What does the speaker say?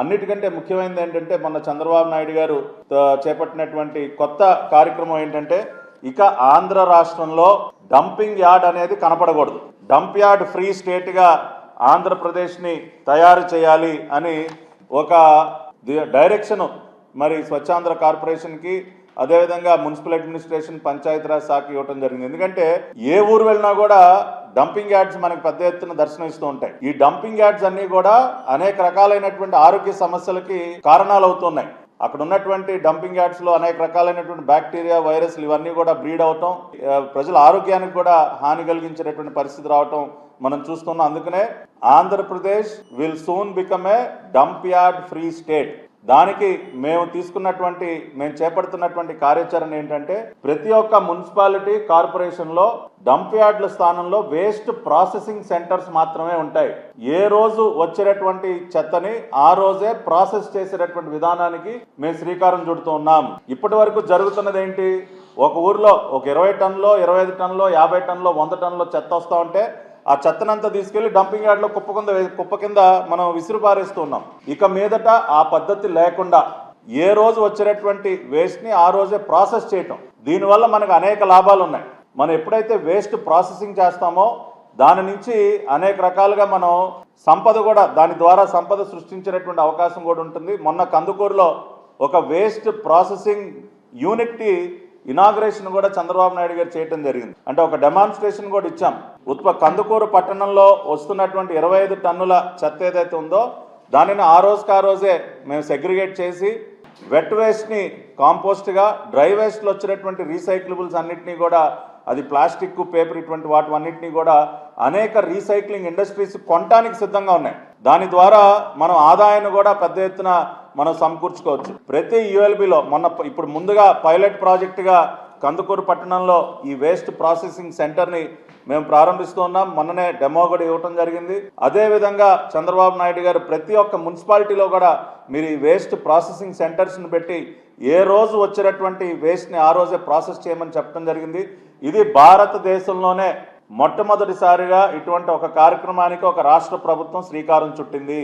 అన్నిటికంటే ముఖ్యమైనది ఏంటంటే మొన్న చంద్రబాబు నాయుడు గారు చేపట్టినటువంటి కొత్త కార్యక్రమం ఏంటంటే ఇక ఆంధ్ర రాష్ట్రంలో డంపింగ్ యార్డ్ అనేది కనపడకూడదు. డంప్ యార్డ్ ఫ్రీ స్టేట్గా ఆంధ్రప్రదేశ్ని తయారు చేయాలి అని ఒక డైరెక్షన్ మరి స్వచ్ఛాంధ్ర కార్పొరేషన్కి అదేవిధంగా మున్సిపల్ అడ్మినిస్ట్రేషన్ పంచాయతీరాజ్ శాఖ ఇవ్వటం జరిగింది. ఎందుకంటే ఏ ఊరు వెళ్ళినా కూడా డంపింగ్ యాడ్స్ మనకి పెద్ద ఎత్తున దర్శనమిస్తూ ఉంటాయి. ఈ డంపింగ్ యాడ్స్ అన్ని కూడా అనేక రకాలైనటువంటి ఆరోగ్య సమస్యలకి కారణాలు అవుతున్నాయి అక్కడ ఉన్నటువంటి డంపింగ్ యార్డ్స్లో అనేక రకాలైనటువంటి బ్యాక్టీరియా వైరస్లు ఇవన్నీ కూడా బ్రీడ్ అవటం ప్రజల ఆరోగ్యానికి కూడా హాని కలిగించేటటువంటి పరిస్థితి రావటం మనం చూస్తున్నాం. అందుకనే Andhra Pradesh will soon become a dump yard free state. దానికి మేము తీసుకున్నటువంటి మేము చేపడుతున్నటువంటి కార్యాచరణ ఏంటంటే ప్రతి ఒక్క మున్సిపాలిటీ కార్పొరేషన్లో డంప్ యార్డ్ల స్థానంలో వేస్ట్ ప్రాసెసింగ్ సెంటర్స్ మాత్రమే ఉంటాయి. ఏ రోజు వచ్చేటటువంటి చెత్తని ఆ రోజే ప్రాసెస్ చేసేటటువంటి విధానానికి మేము శ్రీకారం చుడుతూ ఉన్నాం. ఇప్పటి వరకు జరుగుతున్నది ఏంటి? ఒక ఊర్లో ఒక ఇరవై టన్నులో ఇరవై ఐదు టన్నులో యాభై టన్నులో వంద టన్లో చెత్త వస్తూ ఉంటే ఆ చెత్తనంతా తీసుకెళ్ళి డంపింగ్ యార్డ్లో కుప్ప కింద కుప్ప కింద మనం విసిరి పారేస్తున్నాం. ఇక మీదట ఆ పద్ధతి లేకుండా ఏ రోజు వచ్చేటటువంటి వేస్ట్ని ఆ రోజే ప్రాసెస్ చేయటం. దీనివల్ల మనకు అనేక లాభాలు ఉన్నాయి మనం ఎప్పుడైతే వేస్ట్ ప్రాసెసింగ్ చేస్తామో దాని నుంచి అనేక రకాలుగా మనం సంపద కూడా దాని ద్వారా సంపద సృష్టించేటటువంటి అవకాశం కూడా ఉంటుంది. మొన్న కందుకూరులో ఒక వేస్ట్ ప్రాసెసింగ్ యూనిట్ ఇనాగ్రేషన్ కూడా చంద్రబాబు నాయుడు గారు చేయటం జరిగింది. అంటే ఒక డెమాన్స్ట్రేషన్ కూడా ఇచ్చాం. ఉత్ప కందుకూరు పట్టణంలో వస్తున్నటువంటి ఇరవై ఐదు టన్నుల చెత్త ఏదైతే ఉందో దానిని ఆ రోజుకి ఆ రోజే మేము సెగ్రిగేట్ చేసి వెట్ వేస్ట్ని కాంపోస్ట్గా డ్రై వేస్ట్లో వచ్చినటువంటి రీసైక్లబుల్స్ అన్నింటినీ కూడా అది ప్లాస్టిక్ పేపర్ ఇటువంటి వాటి అన్నిటినీ కూడా అనేక రీసైక్లింగ్ ఇండస్ట్రీస్ కొనటానికి సిద్ధంగా ఉన్నాయి. దాని ద్వారా మనం ఆదాయాన్ని కూడా పెద్ద ఎత్తున మనం సమకూర్చుకోవచ్చు. ప్రతి యుఎల్బిలో మొన్న ఇప్పుడు ముందుగా పైలట్ ప్రాజెక్టుగా కందుకూరు పట్టణంలో ఈ వేస్ట్ ప్రాసెసింగ్ సెంటర్ని మేము ప్రారంభిస్తూ ఉన్నాం. మొన్ననే డెమో కూడా ఇవ్వటం జరిగింది. అదే విధంగా చంద్రబాబు నాయుడు గారు ప్రతి ఒక్క మున్సిపాలిటీలో కూడా మీరు ఈ వేస్ట్ ప్రాసెసింగ్ సెంటర్స్ని పెట్టి ఏ రోజు వచ్చినటువంటి వేస్ట్ని ఆ రోజే ప్రాసెస్ చేయమని చెప్పడం జరిగింది. ఇది భారతదేశంలోనే మొట్టమొదటిసారిగా ఇటువంటి ఒక కార్యక్రమానికి ఒక రాష్ట్ర ప్రభుత్వం శ్రీకారం చుట్టింది.